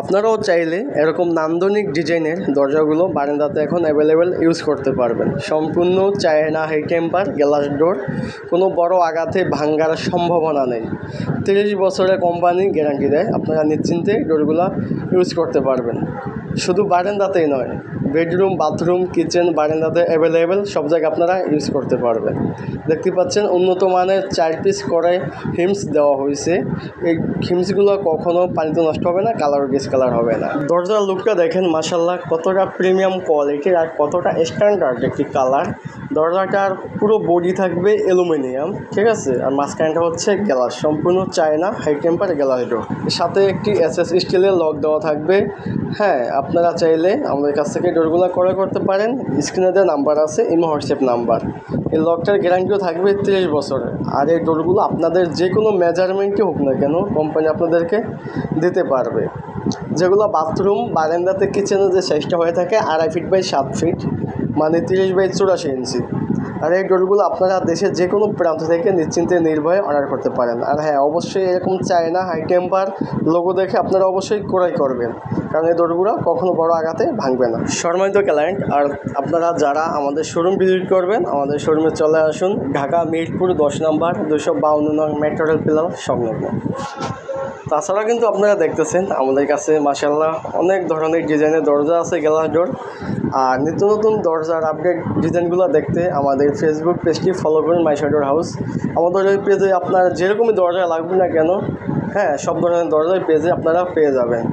আপনারাও চাইলে এরকম নান্দনিক ডিজাইনের দরজাগুলো বারান্দাতে এখন অ্যাভেলেবেল ইউজ করতে পারবেন। সম্পূর্ণ China high temper glass door কোনো বড় আঘাতে ভাঙ্গার সম্ভাবনা নেই। তিরিশ বছরের কোম্পানি গ্যারান্টি দেয়, আপনারা নিশ্চিন্তে ডোরগুলো ইউজ করতে পারবেন। শুধু বারান্দাতেই নয় বেডরুম, বাথরুম, কিচেন, বারান্দাতে অ্যাভেলেবেল, সব জায়গায় আপনারা ইউজ করতে পারবেন। দেখতে পাচ্ছেন উন্নত মানের চার পিস করে হিমস দেওয়া হয়েছে। এই হিমসগুলো কখনো পানিতে নষ্ট হবে না, কালার ডিস কালার হবে না। দরজার লুকটা দেখেন মাসাল্লাহ কতটা প্রিমিয়াম কোয়ালিটির আর কতটা স্ট্যান্ডার্ড একটি কালার দরজাটার পুরো বডি থাকবে অ্যালুমিনিয়াম ঠিক আছে? আর মাঝখানটা হচ্ছে গ্লাস সম্পূর্ণ চায়না হাই টেম্পার গ্লাস সাথে একটি এস এস স্টিলের লক দেওয়া থাকবে। হ্যাঁ আপনারা চাইলে আমাদের কাছ থেকে ডোরগুলো ক্রয় করতে পারেন। স্ক্রিনে দেওয়া নাম্বার আছে ইমো হোয়াটসঅ্যাপ নাম্বার এই লকটার গ্যারান্টিও থাকবে তিরিশ বছরের। আর এই ডোরগুলো আপনাদের যে কোনো মেজারমেন্টই হোক না কেন কোম্পানি আপনাদেরকে দিতে পারবে। যেগুলো বাথরুম বারান্দাতে কিচেনে যে সাইজটা হয়ে থাকে, আড়াই ফিট বাই সাত ফিট মানে তিরিশ বাই চুরাশি ইঞ্চি আর এই ডোরগুলো আপনারা দেশের যে কোনো প্রান্ত থেকে নিশ্চিন্তে নির্ভয়ে অর্ডার করতে পারেন। আর হ্যাঁ অবশ্যই এরকম চায়না হাই টেম্পার লোগো দেখে আপনারা অবশ্যই ক্রয় করবেন। কারণ এই ডোরগুলো কখনো বড় আঘাতে ভাঙবে না। সম্মানিত ক্লায়েন্ট, আর আপনারা যারা আমাদের শোরুম ভিজিট করবেন, আমাদের শোরুমে চলে আসুন। ঢাকা মিরপুর দশ নম্বর দুশো বাউন্ন নং মেট্রো রেল পিলার সংলগ্ন। তাছাড়া কিন্তু আপনারা দেখতেছেন, আমাদের কাছে মাসাল্লাহ অনেক ধরনের ডিজাইনের দরজা আছে, গ্লাস ডোর। আর নিত্য নতুন দরজার আপডেট ডিজাইনগুলো দেখতে আমাদের ফেসবুক পেজটি ফলো করুন মাই শাডোর হাউস আমাদের ওই পেজে আপনার যেরকমই দরজা লাগবে না কেন হ্যাঁ সব ধরনের দরজাই পেজে আপনারা পেয়ে যাবেন।